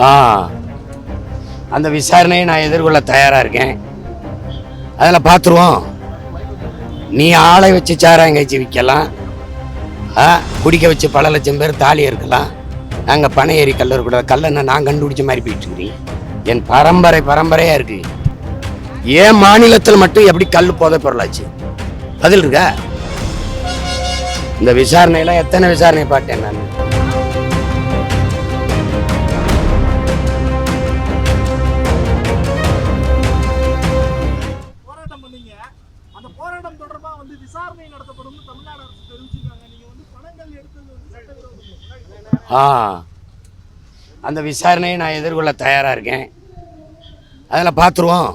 ஆ. அந்த விசாரணையை நான் எதிர்கொள்ள தயாராக இருக்கேன். அதில் பார்த்துருவோம் நீ ஆளை வச்சு சாராங்கச்சி விற்கலாம். ஆ குடிக்க வச்சு பல லட்சம் பேர் தாலி இருக்கலாம் நாங்கள் பனை ஏறி கல்லூர் கூட கல்லை நான் கண்டுபிடிச்ச மாதிரி போயிட்டு என் பரம்பரை பரம்பரையாக இருக்கு. ஏன் மாநிலத்தில் மட்டும் எப்படி கல் போதை பொருளாச்சு? பதில் இருக்கா? இந்த விசாரணையெல்லாம் எத்தனை விசாரணை பார்த்தேன் நான்? ஆ. அந்த விசாரணையை நான் எதிர்கொள்ள தயாராக இருக்கேன். அதில் பார்த்துருவோம்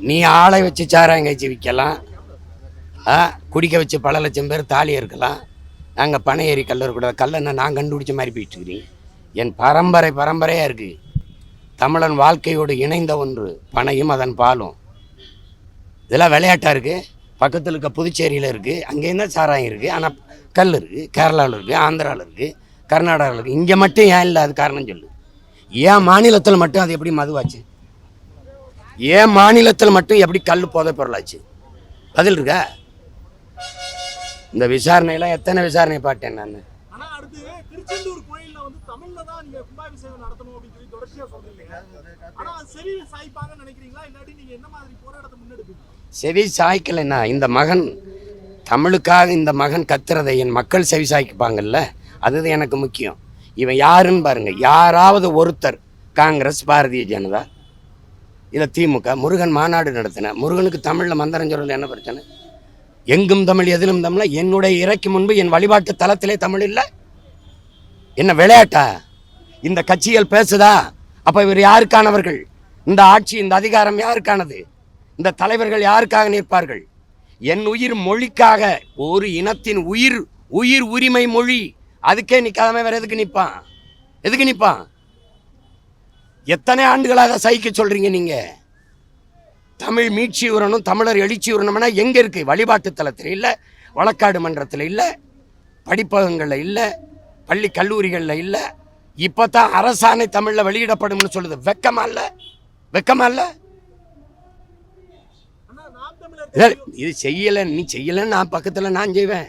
நீ ஆளை வச்சு சாராங்கச்சி விற்கலாம். ஆ குடிக்க வச்சு பல லட்சம் பேர் தாலி இருக்கலாம் நாங்கள் பனை ஏறி கல் கூட கல்லை நான் கண்டுபிடிச்ச மாதிரி போயிட்டுருக்கிறேன் என் பரம்பரை பரம்பரையாக இருக்குது தமிழன் வாழ்க்கையோடு இணைந்த ஒன்று பனையும் அதன் பாலும். இதெல்லாம் விளையாட்டாக இருக்குது பக்கத்தில் இருக்க புதுச்சேரியில் இருக்குது அங்கேயும் தான் சாராயம் இருக்குது ஆனால் கல் இருக்குது கேரளாவில் இருக்குது ஆந்திராவில் இருக்குது கர்நாடகாவில் இங்கே மட்டும் ஏன் இல்லை அது காரணம் சொல்லு. ஏன் மாநிலத்தில் மட்டும் அது எப்படி மதுவாச்சு? ஏன் மாநிலத்தில் மட்டும் எப்படி கல் போதை பொருளாச்சு? பதில் இருக்கா? இந்த விசாரணையெல்லாம் எத்தனை விசாரணை பார்த்தேன் நான்? செவி சாய்க்கலைன்னா இந்த மகன் தமிழுக்காக இந்த மகன் கத்துறதை என் மக்கள் செவி சாய்ப்பாங்கல்ல? அதுதான் எனக்கு முக்கியம். இவன் யாருன்னு பாருங்க. யாராவது ஒருத்தர் காங்கிரஸ் பாரதிய ஜனதா இல்லை திமுக முருகன் மாநாடு நடத்தின முருகனுக்கு தமிழில் மந்திரம் சொல்றது என்ன பிரச்சனை? எங்கும் தமிழ் எதிலும் தமிழ்? என்னுடைய இறைக்கு முன்பு என் வழிபாட்டு தலத்திலே தமிழ் இல்லை. என்ன விளையாட்டா? இந்த கட்சிகள் பேசுதா? அப்போ இவர் யாருக்கானவர்கள்? இந்த ஆட்சி இந்த அதிகாரம் யாருக்கானது? இந்த தலைவர்கள் யாருக்காக நிற்பார்கள்? என் உயிர் மொழிக்காக ஒரு இனத்தின் உயிர் உயிர் உரிமை மொழி அதுக்கே நிக்காம வேற எதுக்கு நிப்பான்? எதுக்கு நிப்பான்? எத்தனை ஆண்டுகளாக சகிக்க சொல்றீங்க நீங்க? தமிழ் மீட்சி உரணும் தமிழர் எழுச்சி உரணும்னா எங்க இருக்கு? வழிபாட்டு தலத்தில் இல்லை வழக்காடு மன்றத்தில் இல்லை படிப்பகங்களில் இல்லை பள்ளி கல்லூரிகளில் இல்லை. இப்போ தான் அரசாணை தமிழில் வெளியிடப்படும்னு சொல்லுது. வெக்கமா இல்லை? வெக்கமா இல்ல, இது செய்யலை நீ செய்யலைன்னு நான் பக்கத்தில் நான் செய்வேன்.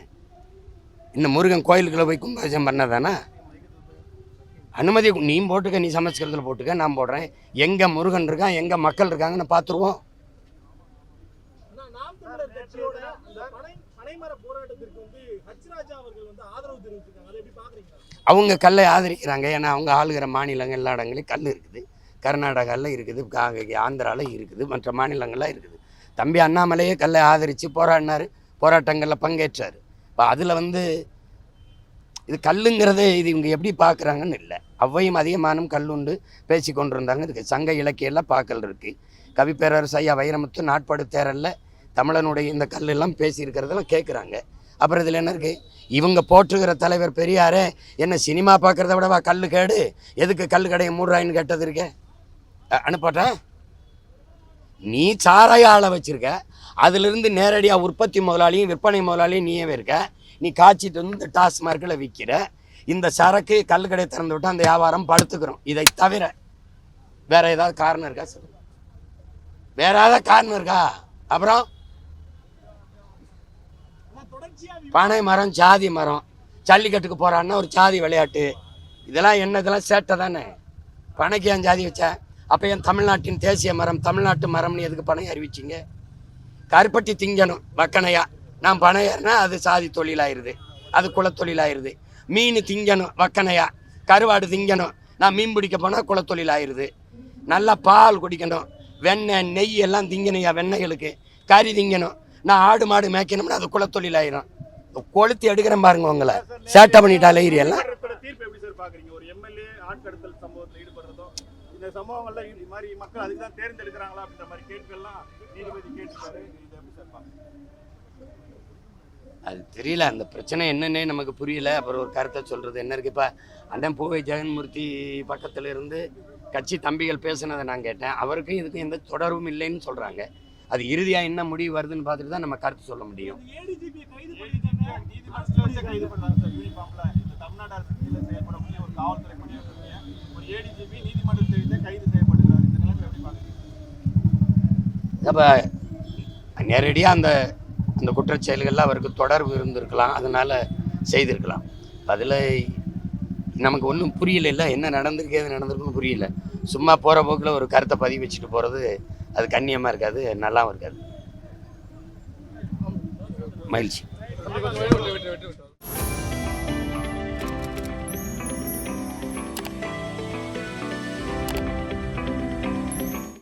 இந்த முருகன் கோயிலுக்குள்ளே போய் கும்பாபிஷேகம் பண்ணதானா? அனுமதி நீ போட்டுக்க நீ சமஸ்கிருதத்தில் போட்டுக்க நான் போடுறேன். எங்கே முருகன் இருக்கான் எங்கே மக்கள் இருக்காங்கன்னு பார்த்துருவோம் அவங்க கல்லை ஆதரிக்கிறாங்க. ஏன்னா அவங்க ஆளுகிற மாநிலங்கள் எல்லா இடங்களையும் கல் இருக்குது. கர்நாடகாவில் இருக்குது ஆந்திராவில் இருக்குது மற்ற மாநிலங்கள்லாம் இருக்குது. தம்பி அண்ணாமலையே கல்லை ஆதரித்து போராடினார். போராட்டங்களில் பங்கேற்றார். இப்போ அதில் வந்து இது கல்லுங்கிறது இது இவங்க எப்படி பார்க்குறாங்கன்னு இல்லை. அவ்வையும் அதிகமானும் கல்லுண்டு பேசி கொண்டிருந்தாங்க. இதுக்கு சங்க இலக்கியெல்லாம் பார்க்கல் இருக்குது கவிப்பேரரசு ஐயா வைரமுத்து நாட்பாடு தேரல்ல தமிழனுடைய இந்த கல்லெல்லாம் பேசியிருக்கிறதெல்லாம் கேட்குறாங்க அப்புறம் இதில் என்ன இருக்குது இவங்க போற்றுகிற தலைவர் பெரியாரே என்ன சினிமா பார்க்குறத விடவா கல் கேடு? எதுக்கு கல் கடையை மூடுறாயின்னு கேட்டது இருக்கே? அ- அனுப்பட்டா? நீ சாராய ஆளை வச்சுருக்க. அதிலிருந்து நேரடியாக உற்பத்தி முதலாளியும் விற்பனை முதலாளியும் நீயே இருக்க. நீ காய்ச்சிட்டு வந்து இந்த டாஸ்மார்க்கில் விற்கிற இந்த சரக்கு கல் கடை திறந்து விட்டு அந்த வியாபாரம் படுத்துக்கிறோம். இதை தவிர வேற ஏதாவது காரணம் இருக்கா சொல்லு. வேற ஏதாவது காரணம் இருக்கா? அப்புறம்? பனை மரம் ஜாதி மரம். ஜல்லிக்கட்டுக்கு போகிறான்னா ஒரு ஜாதி விளையாட்டு. இதெல்லாம் என்ன? இதெல்லாம் சேட்டை தானே. பனைக்கு ஏன் ஜாதி வச்சேன் அப்போ என் தமிழ்நாட்டின் தேசிய மரம் தமிழ்நாட்டு மரம்னு எதுக்கு பனை அறிவிச்சிங்க? கருப்பட்டி திங்கணும் வக்கனையா. நான் பனை அது சாதி தொழிலாயிருது அது குலத்தொழிலாயிருது. மீன் திங்கணும் வக்கனையா. கருவாடு திங்கணும் நான் மீன் பிடிக்க போனால் குலத்தொழிலாயிருது. நல்லா பால் குடிக்கணும் வெண்ணெய் நெய் எல்லாம் திங்கணுயா வெண்ணெய்களுக்கு. கறி திங்கணும் நான் ஆடு மாடு மேய்க்கணும்னா அது குலத்தொழிலாயிரும். கொளுத்தி எடுக்கிறேன் பாருங்க உங்களை. சேட்டை பண்ணிட்டாலே எல்லாம் ஒரு இந்த சம்பவங்கள்ல இது மாதிரி மக்கள் அதுக்கு தான் தேர்ந்தெடுக்கிறாங்களா அப்படின்ற மாதிரி கேட்கலாம் நீதிபதி கேட்டுக்காரு இது எப்படி சார் பாக்குறீங்க அது தெரியல அந்த பிரச்சனை என்னன்னே நமக்கு புரியல. அப்புறம் ஒரு கருத்தை சொல்றது என்ன இருக்கு? இப்போ அண்ணன் பூவை ஜெகன்மூர்த்தி பக்கத்துல இருந்து கட்சி தம்பிகள் பேசுனதை நான் கேட்டேன். அவருக்கும் இதுக்கும் எந்த தொடர்பும் இல்லைன்னு சொல்றாங்க. அது இறுதியா என்ன முடிவு வருதுன்னு பார்த்துட்டு தான் நம்ம கருத்து சொல்ல முடியும். ஏடிஜிபி கைது பண்ணிருக்காங்க நீதிமன்றத்தில் அப்போ நேரடியாக அந்த அந்த குற்றச்செயல்களில் அவருக்கு தொடர்பு இருந்திருக்கலாம். அதனால் செய்திருக்கலாம். அதில் நமக்கு ஒன்றும் புரியலை இல்லை என்ன நடந்திருக்கு எது நடந்திருக்குன்னு புரியல. சும்மா போகிற போக்கில் ஒரு கருத்தை பதிவு வச்சுட்டு போகிறது அது கண்ணியமாக இருக்காது நல்லாவும் இருக்காது. மகிழ்ச்சி.